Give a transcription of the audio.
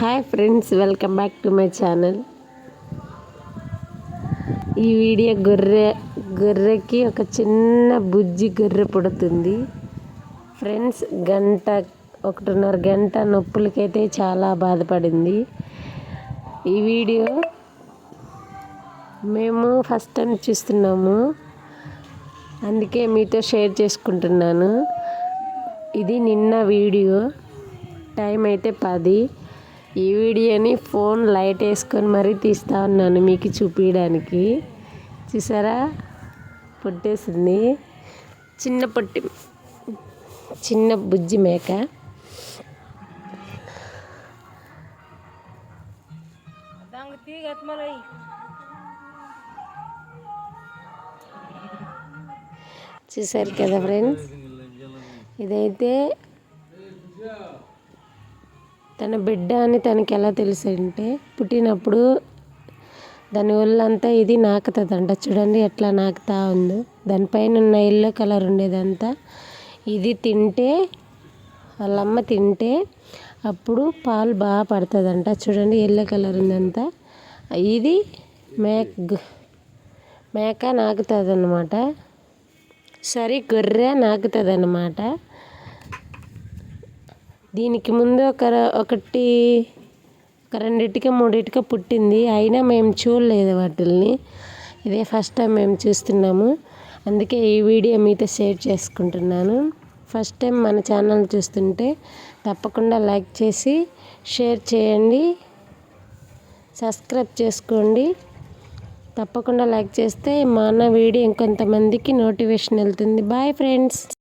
Hi friends welcome back to my channel. ఈ video గొర్రె గొర్రెకి ఒక చిన్న బుజ్జి గొర్రె పుడుతుంది. ఫ్రెండ్స్ గంట ఒకటిన్నర గంట నొప్పులకైతే చాలా బాధపడింది. ఈ వీడియో మేము ఫస్ట్ టైం చూస్తున్నాము. అందుకే మీతో షేర్ చేసుకుంటున్నాను. ఇది నిన్న వీడియో. టైం అయితే పది. ఈ వీడియోని ఫోన్ లైట్ వేసుకొని మరీ తీస్తా ఉన్నాను మీకు చూపించడానికి చూసారా? పుట్టేసింది. చిన్న పొట్టి చిన్న బుజ్జి మేక. చూసారు కదా ఫ్రెండ్స్? ఇదైతే తన బిడ్డ అని తనకి ఎలా తెలుసు అంటే పుట్టినప్పుడు దాని ఒళ్ళంతా ఇది నాకుతుందంట. చూడండి ఎట్లా నాకుతా ఉందో. దానిపైన ఉన్న ఎల్లో కలర్ ఉండేదంతా ఇది తింటే వాళ్ళమ్మ తింటే అప్పుడు పాలు బాగా పడుతుందంట. చూడండి ఎల్లో కలర్ ఉందంతా. ఇది మేక మేక నాకుతుంది అనమాట సరి గొర్రె నాకుతుంది అనమాట దీనికి ముందు ఒక ఒకటి ఒక రెండిటిక మూడింటికి పుట్టింది. అయినా మేము చూడలేదు వాటిల్ని. ఇదే ఫస్ట్ టైం మేము చూస్తున్నాము. అందుకే ఈ వీడియో మీతో షేర్ చేసుకుంటున్నాను. ఫస్ట్ టైం మన ఛానల్ చూస్తుంటే తప్పకుండా లైక్ చేసి షేర్ చేయండి. సబ్స్క్రైబ్ చేసుకోండి. తప్పకుండా లైక్ చేస్తే మా అన్న వీడియో ఇంకొంతమందికి నోటిఫికేషన్ వెళ్తుంది. Bye friends.